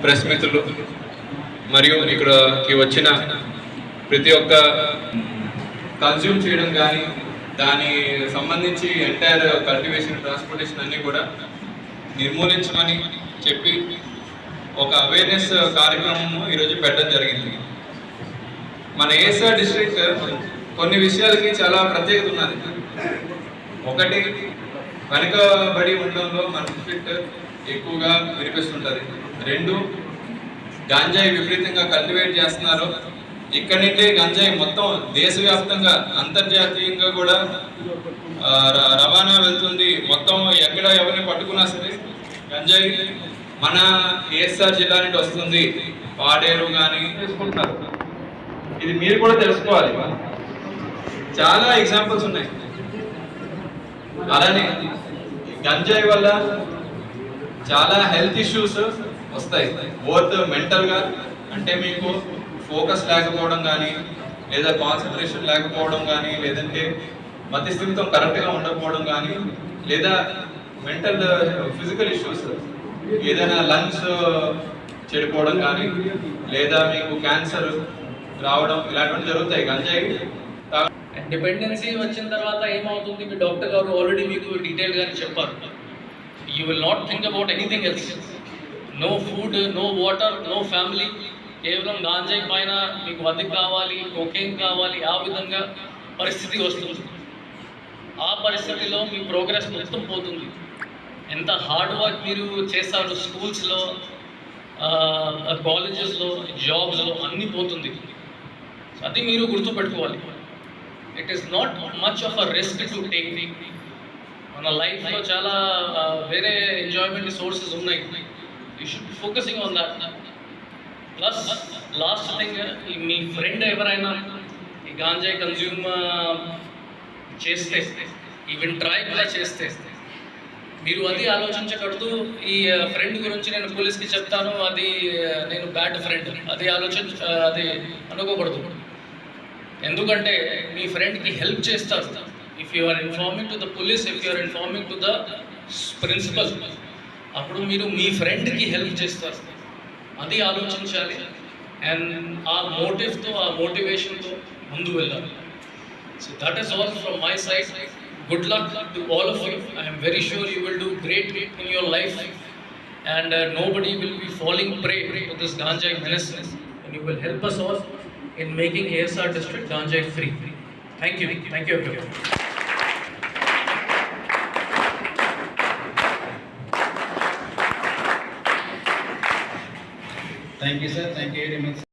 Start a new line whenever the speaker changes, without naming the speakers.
Press మిత్రులు మరియు ఇక్కడకి వచ్చిన ప్రతి ఒక్క కన్జ్యూమ్ చేయడం కానీ దాని సంబంధించి ఎంటైర్ కల్టివేషన్ ట్రాన్స్పోర్టేషన్ అన్నీ కూడా నిర్మూలించమని చెప్పి ఒక అవేర్నెస్ కార్యక్రమం ఈరోజు పెట్టడం జరిగింది. మన ఏసీఆర్ డిస్ట్రిక్ట్ కొన్ని విషయాలకి చాలా ప్రత్యేకత ఉన్నది. ఒకటి వెనుకబడి ఉండడంలో మన డిస్ట్రిక్ట్ ఎక్కువగా వినిపిస్తుంటుంది. రెండు గాంజాయి విపరీతంగా కల్టివేట్ చేస్తున్నారు. ఇక్కడి నుండి గంజాయి మొత్తం దేశవ్యాప్తంగా అంతర్జాతీయంగా కూడా రవాణా వెళ్తుంది. మొత్తం ఎక్కడ ఎవరిని పట్టుకున్నా సరే గంజాయి మన కేఎస్ఆర్ జిల్లా నుండి వస్తుంది. పాడేరు కానీ తీసుకుంటారు ఇది మీరు కూడా తెలుసుకోవాలి. చాలా ఎగ్జాంపుల్స్ ఉన్నాయి. అలానే గంజాయి వల్ల చాలా హెల్త్ ఇష్యూస్ వస్తాయి. బోత్ మెంటల్గా అంటే మీకు ఫోకస్ లేకపోవడం కానీ లేదా కాన్సన్ట్రేషన్ లేకపోవడం కానీ లేదంటే మతిస్థిమితం కరెక్ట్గా ఉండకపోవడం కానీ లేదా మెంటల్ ఫిజికల్ ఇష్యూస్ ఏదైనా లంగ్స్ చెడిపోవడం కానీ లేదా మీకు క్యాన్సర్ రావడం ఇలాంటివి జరుగుతాయి. గంజాయి
డిపెండెన్సీ వచ్చిన తర్వాత ఏమవుతుంది? మీ డాక్టర్ గారు ఆల్రెడీ మీకు డీటెయిల్గా చెప్పారు. You will not think about anything else no food no water no family కేవలం గాంజాయి పైన మీకు వద్ద కావాలి కోకేన్ కావాలి ఆ విధంగా పరిస్థితి వస్తుంది. ఆ పరిస్థితిలో మీ ప్రోగ్రెస్ మొత్తం పోతుంది. ఎంత హార్డ్ వర్క్ మీరు చేస్తారు స్కూల్స్లో కాలేజెస్లో జాబ్స్లో అన్నీ పోతుంది. అది మీరు గుర్తుపెట్టుకోవాలి. It is not much of a risk to take మన లైఫ్లో చాలా వేరే ఎంజాయ్మెంట్ సోర్సెస్ ఉన్నాయి. You should focusing on that plus last thing me friend ఎవరైనా ఈ గాంజాయి కన్జ్యూమ్ చేస్తే ఈవెన్ ట్రై కూడా చేస్తే మీరు అది ఆలోచించకూడదు. ఈ ఫ్రెండ్ గురించి నేను పోలీస్కి చెప్తాను. అది నేను బ్యాడ్ ఫ్రెండ్ అది ఆలోచించ అది అనుకోకూడదు. ఎందుకంటే మీ ఫ్రెండ్కి హెల్ప్ చేస్తారు. If you are informing to the police if you are informing to the principal అప్పుడు మీరు మీ ఫ్రెండ్కి హెల్ప్ చేస్తారు. అది ఆలోచించాలి. అండ్ ఆ మోటివ్తో ఆ మోటివేషన్తో ముందు వెళ్ళాలి. So that is all from my side good luck to all of you. I am very sure you will do great in your life and uh, nobody will be falling prey to this Ganjai menace and you will help us all in making ASR district Ganjai free. Thank you. Thank you, everyone.
Thank you, sir. Thank you very much.